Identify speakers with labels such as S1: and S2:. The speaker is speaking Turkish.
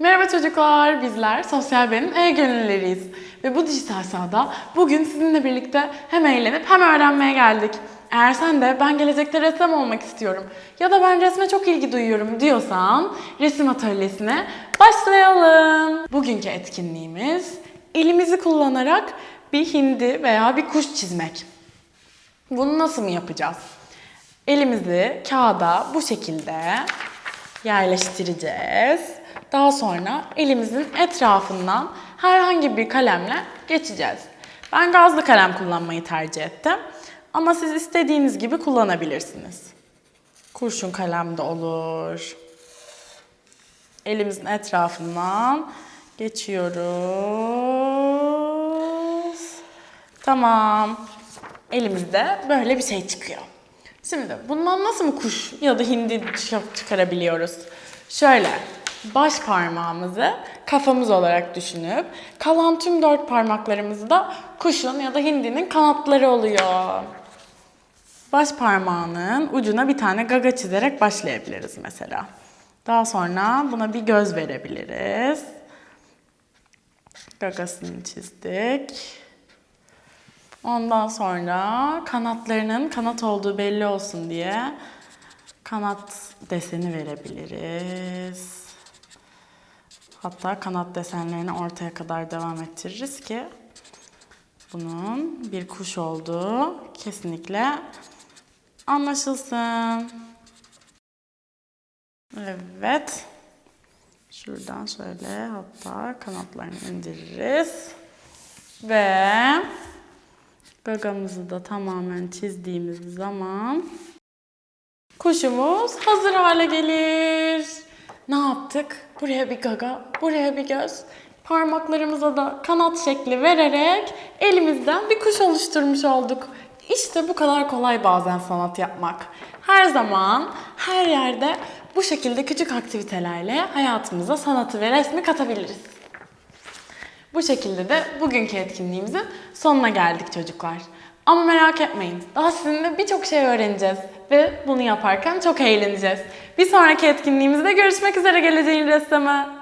S1: Merhaba çocuklar, bizler Sosyal Ben'in e-gönüllüleriyiz. Ve bu dijital sahada bugün sizinle birlikte hem eğlenip hem öğrenmeye geldik. Eğer sen de ben gelecekte ressam olmak istiyorum ya da ben resme çok ilgi duyuyorum diyorsan resim atölyesine başlayalım. Bugünkü etkinliğimiz elimizi kullanarak bir hindi veya bir kuş çizmek. Bunu nasıl mı yapacağız? Elimizi kağıda bu şekilde yerleştireceğiz. Daha sonra elimizin etrafından herhangi bir kalemle geçeceğiz. Ben gazlı kalem kullanmayı tercih ettim. Ama siz istediğiniz gibi kullanabilirsiniz. Kurşun kalem de olur. Elimizin etrafından geçiyoruz. Tamam. Elimizde böyle bir şey çıkıyor. Şimdi bundan nasıl mı kuş ya da hindi çık- çıkarabiliyoruz? Şöyle baş parmağımızı kafamız olarak düşünüp kalan tüm dört parmaklarımız da kuşun ya da hindinin kanatları oluyor. Baş parmağının ucuna bir tane gaga çizerek başlayabiliriz mesela. Daha sonra buna bir göz verebiliriz. Gagasını çizdik. Ondan sonra kanatlarının kanat olduğu belli olsun diye kanat deseni verebiliriz. Hatta kanat desenlerini ortaya kadar devam ettiririz ki bunun bir kuş olduğu kesinlikle anlaşılsın. Evet. Şuradan şöyle hatta kanatlarını indiririz. Ve gagamızı da tamamen çizdiğimiz zaman kuşumuz hazır hale gelir. Ne yaptık? Buraya bir gaga, buraya bir göz. Parmaklarımıza da kanat şekli vererek elimizden bir kuş oluşturmuş olduk. İşte bu kadar kolay bazen sanat yapmak. Her zaman, her yerde bu şekilde küçük aktivitelerle hayatımıza sanatı ve resmi katabiliriz. Bu şekilde de bugünkü etkinliğimizin sonuna geldik çocuklar. Ama merak etmeyin, daha sizinle birçok şey öğreneceğiz ve bunu yaparken çok eğleneceğiz. Bir sonraki etkinliğimizde görüşmek üzere geleceğin ressamı.